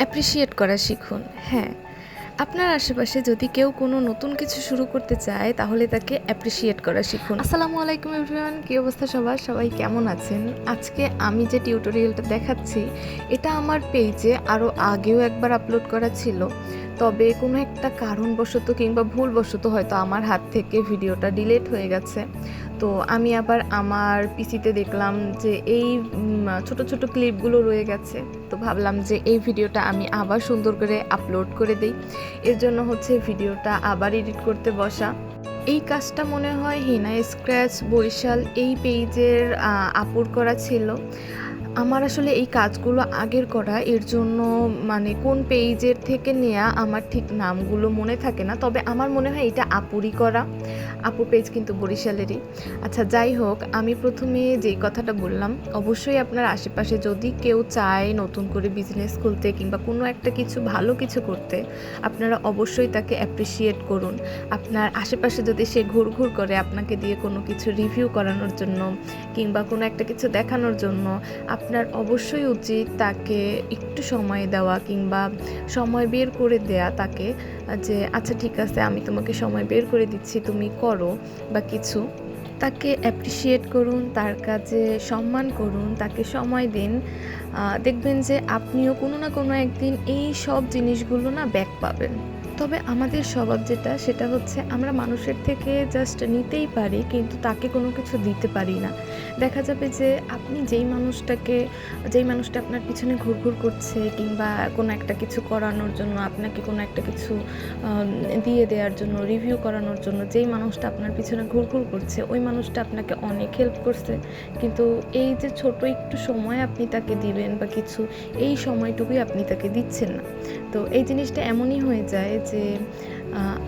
Appreciate করা শিখুন। হ্যাঁ আপনার আশেপাশে যদি কেউ কোনো নতুন কিছু শুরু করতে চায়, তাহলে তাকে অ্যাপ্রিসিয়েট করা শিখুন। আসসালামু আলাইকুম এভরিওয়ান কী অবস্থা সবার? সবাই কেমন আছেন? আজকে আমি যে টিউটোরিয়ালটা দেখাচ্ছি, এটা আমার পেজে আরও আগেও একবার আপলোড করা ছিল। তবে কোনো একটা কারণবশত কিংবা ভুলবশত হয়তো আমার হাত থেকে ভিডিওটা ডিলেট হয়ে গেছে। তো আমি আবার আমার পিসিতে দেখলাম যে এই ছোট ছোট ক্লিপগুলো রয়ে গেছে। তো ভাবলাম যে এই ভিডিওটা আমি আবার সুন্দর করে আপলোড করে দিই। এর জন্য হচ্ছে ভিডিওটা আবার এডিট করতে বসা। এই কাজটা মনে হয় হিনা স্ক্র্যাচ বরিশাল এই পেজের আপুর করা ছিল। আমার আসলে এই কাজগুলো আগের করা, এর জন্য মানে কোন পেজের থেকে নেয়া আমার ঠিক নামগুলো মনে থাকে না। তবে আমার মনে হয় এটা আপুরই করা। আপুর পেজ কিন্তু বরিশালেরই। আচ্ছা যাই হোক, আমি প্রথমে যেই কথাটা বললাম, অবশ্যই আপনার আশেপাশে যদি কেউ চায় নতুন করে বিজনেস খুলতে কিংবা কোনো একটা কিছু, ভালো কিছু করতে, আপনারা অবশ্যই তাকে অ্যাপ্রিসিয়েট করুন। আপনার আশেপাশে যদি সে ঘুর ঘুরঘুর করে আপনাকে দিয়ে কোনো কিছু রিভিউ করানোর জন্য কিংবা কোনো একটা কিছু দেখানোর জন্য আপনার অবশ্যই উচিত তাকে একটু সময় দেওয়া কিংবা সময় বের করে দেয়া তাকে, যে আচ্ছা ঠিক আছে, আমি তোমাকে সময় বের করে দিচ্ছি, তুমি করো বা কিছু। তাকে অ্যাপ্রিসিয়েট করুন, তার কাজে সম্মান করুন, তাকে সময় দিন। দেখবেন যে আপনিও কোনো না কোনো একদিন এই সব জিনিসগুলো না ব্যাক পাবেন। তবে আমাদের স্বভাব যেটা, সেটা হচ্ছে আমরা মানুষের থেকে জাস্ট নিতেই পারি, কিন্তু তাকে কোনো কিছু দিতে পারি না। দেখা যাবে যে আপনি যেই মানুষটাকে, যেই মানুষটা আপনার পিছনে ঘুরঘুর করছে, কিংবা কোনো একটা কিছু করানোর জন্য, আপনাকে কোনো একটা কিছু দিয়ে দেওয়ার জন্য রিভিউ করানোর জন্য, যেই মানুষটা আপনার পিছনে ঘুরঘুর করছে, ওই মানুষটা আপনাকে অনেক হেল্প করছে। কিন্তু এই যে ছোট একটু সময় আপনি তাকে দিবেন বা কিছু, এই সময়টুকুই আপনি তাকে দিচ্ছেন না। তো এই জিনিসটা এমনই হয়ে যায় যে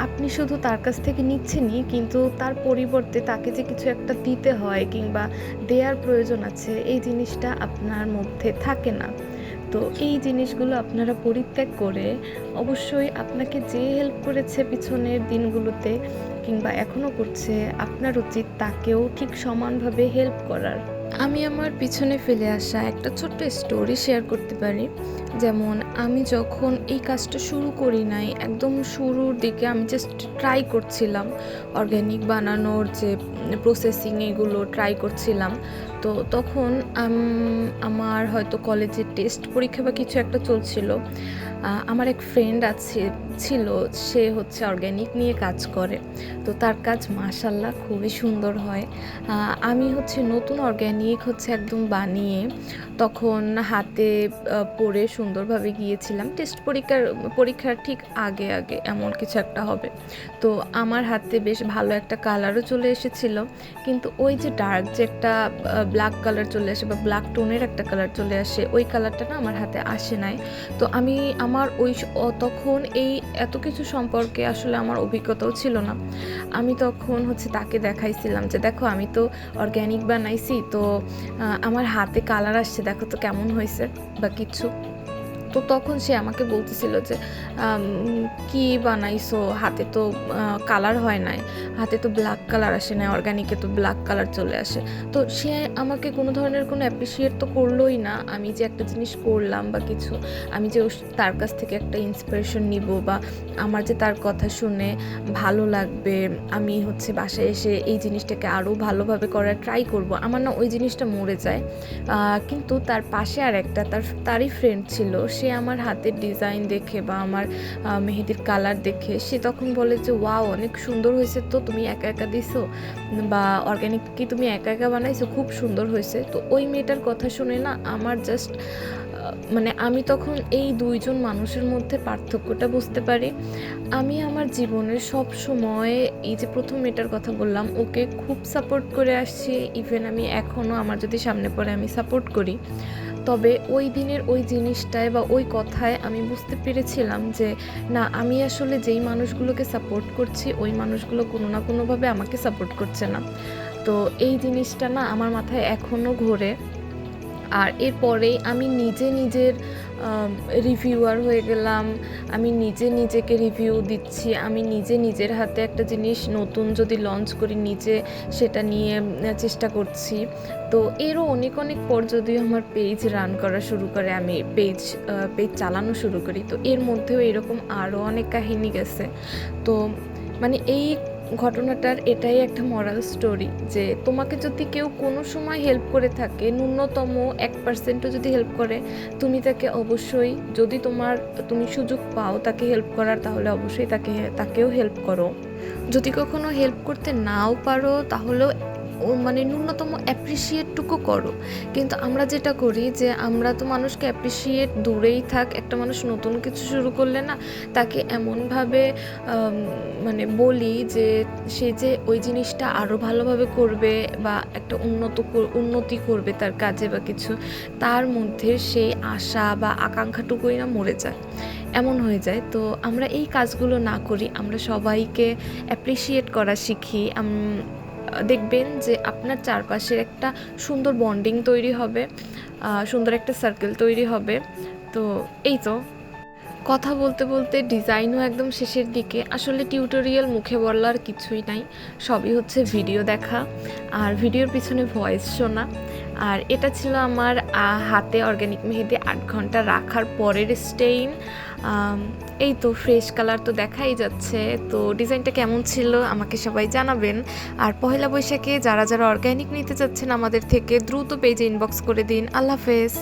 আপনি শুধু তার কাছ থেকে নিচ্ছেনই, কিন্তু তার পরিবর্তে তাকে যে কিছু একটা দিতে হয় কিংবা দেওয়ার প্রয়োজন আছে, এই জিনিসটা আপনার মধ্যে থাকে না। তো এই জিনিসগুলো আপনারা পরিত্যাগ করে অবশ্যই আপনাকে যে হেল্প করেছে পিছনের দিনগুলোতে কিংবা এখনও করছে, আপনার উচিত তাকেও ঠিক সমানভাবে হেল্প করার। আমি আমার পিছনে ফেলে আসা একটা ছোট্ট স্টোরি শেয়ার করতে পারি। যেমন, আমি যখন এই কাজটা শুরু করি নাই, একদম শুরুর দিকে আমি জাস্ট ট্রাই করছিলাম। অর্গ্যানিক বানানোর যে প্রসেসিং এগুলো ট্রাই করছিলাম। তো তখন আমার হয়তো কলেজের টেস্ট পরীক্ষা বা কিছু একটা চলছিল। আমার এক ফ্রেন্ড আছে ছিল, সে হচ্ছে অর্গ্যানিক নিয়ে কাজ করে। তো তার কাজ মাশাল্লাহ খুবই সুন্দর হয়। আমি হচ্ছে নতুন অর্গ্যানিক হচ্ছে একদম বানিয়ে তখন হাতে পরে সুন্দরভাবে গিয়েছিলাম। টেস্ট পরীক্ষার পরীক্ষার ঠিক আগে আগে এমন কিছু একটা হবে। তো আমার হাতে বেশ ভালো একটা কালারও চলে এসেছিল। কিন্তু ওই যে ডার্ক যে একটা ব্ল্যাক কালার চলে আসে বা ব্ল্যাক টোনের একটা কালার চলে আসে, ওই কালারটা না আমার হাতে আসে নাই। তো আমি, আমার ওই তখন এই এত কিছু সম্পর্কে আসলে আমার অভিজ্ঞতাও ছিল না। আমি তখন হচ্ছে তাকে দেখাইছিলাম যে, দেখো, আমি তো অর্গ্যানিক বানাইছি, তো আমার হাতে কালার আসছে, দেখো তো কেমন হয়েছে বা কিছু। তো তখন সে আমাকে বলতেছিল যে কি বানাইছো? হাতে তো কালার হয় নাই। হাতে তো ব্ল্যাক কালার আসে না অর্গানিকে তো ব্ল্যাক কালার চলে আসে। তো সে আমাকে কোনো ধরনের কোনো অ্যাপ্রিসিয়েট তো করলোই না। আমি যে একটা জিনিস করলাম বা কিছু, আমি যে তার কাছ থেকে একটা ইন্সপিরেশন নিব বা আমার যে তার কথা শুনে ভালো লাগবে, আমি হচ্ছে বাসায় এসে এই জিনিসটাকে আরও ভালোভাবে করার ট্রাই করব। আমার না ওই জিনিসটা মরে যায়। কিন্তু তার পাশে আর একটা তার, তারই ফ্রেন্ড ছিল, সে আমার হাতের ডিজাইন দেখে বা আমার মেহেদির কালার দেখে, সে তখন বলে যে, ওয়াও, অনেক সুন্দর হয়েছে তো, তুমি একা একা দিছো? বা অর্গ্যানিক কি তুমি একা একা বানাইছো? খুব সুন্দর হয়েছে। তো ওই মেয়েটার কথা শুনে না, আমার জাস্ট মানে আমি তখন এই দুইজন মানুষের মধ্যে পার্থক্যটা বুঝতে পারি। আমি আমার জীবনের সব সময় এই যে প্রথম মেয়েটার কথা বললাম, ওকে খুব সাপোর্ট করে আসছি। ইভেন আমি এখনও আমার যদি সামনে পড়ে আমি সাপোর্ট করি। তবে ওই দিনের ওই জিনিসটায় বা ওই কথায় আমি বুঝতে পেরেছিলাম যে, না, আমি আসলে যেই মানুষগুলোকে সাপোর্ট করছি, ওই মানুষগুলো কোনো না কোনোভাবে আমাকে সাপোর্ট করছে না। তো এই জিনিসটা না আমার মাথায় এখনও ঘোরে। আর এরপরেই আমি নিজে নিজের রিভিউয়ার হয়ে গেলাম। আমি নিজে নিজেকে রিভিউ দিচ্ছি। আমি নিজে নিজের হাতে একটা জিনিস নতুন যদি লঞ্চ করি, নিজে সেটা নিয়ে চেষ্টা করছি। তো এরও অনেক অনেক পর যদিও আমার পেজ রান করা শুরু করে, আমি পেজ পেজ চালানো শুরু করি, তো এর মধ্যেও এরকম আরও অনেক কাহিনী গেছে। তো মানে এই ঘটনাটার এটাই একটা মরাল স্টোরি যে তোমাকে যদি কেউ কোনো সময় হেল্প করে থাকে, ন্যূনতম এক পার্সেন্টও যদি হেল্প করে, তুমি তাকে অবশ্যই যদি তোমার, তুমি সুযোগ পাও তাকে হেল্প করার, তাহলে অবশ্যই তাকে, তাকেও হেল্প করো। যদি কখনো হেল্প করতে নাও পারো, তাহলেও মানে ন্যূনতম অ্যাপ্রিসিয়েটটুকু করো। কিন্তু আমরা যেটা করি যে আমরা তো মানুষকে অ্যাপ্রিসিয়েট দূরেই থাক, একটা মানুষ নতুন কিছু শুরু করলে না তাকে এমনভাবে মানে বলি যে সে যে ওই জিনিসটা আরও ভালোভাবে করবে বা একটা উন্নত উন্নতি করবে তার কাজে বা কিছু, তার মধ্যে সেই আশা বা আকাঙ্ক্ষাটুকুই না মরে যায়। এমন হয়ে যায়। তো আমরা এই কাজগুলো না করি, আমরা সবাইকে অ্যাপ্রিসিয়েট করা শিখি। দেখবেন যে আপনার চারপাশের একটা সুন্দর বন্ডিং তৈরি হবে সুন্দর একটা সার্কেল তৈরি হবে। তো এই তো। কথা বলতে বলতে ডিজাইনও একদম শেষের দিকে। আসলে টিউটোরিয়াল মুখে বলার কিছুই নাই। সবই হচ্ছে ভিডিও দেখা। আর ভিডিওর পিছনে ভয়েস শোনা। আর এটা ছিল আমার হাতে অর্গ্যানিক মেহেদি আট ঘণ্টা রাখার পরের স্টেইন এই তো ফ্রেশ কালার তো দেখাই যাচ্ছে। তো ডিজাইনটা কেমন ছিল আমাকে সবাই জানাবেন। আর পয়লা বৈশাখে যারা যারা অর্গ্যানিক নিতে চাচ্ছেন আমাদের থেকে দ্রুত পেজে ইনবক্স করে দিন। আল্লাহ হাফেজ।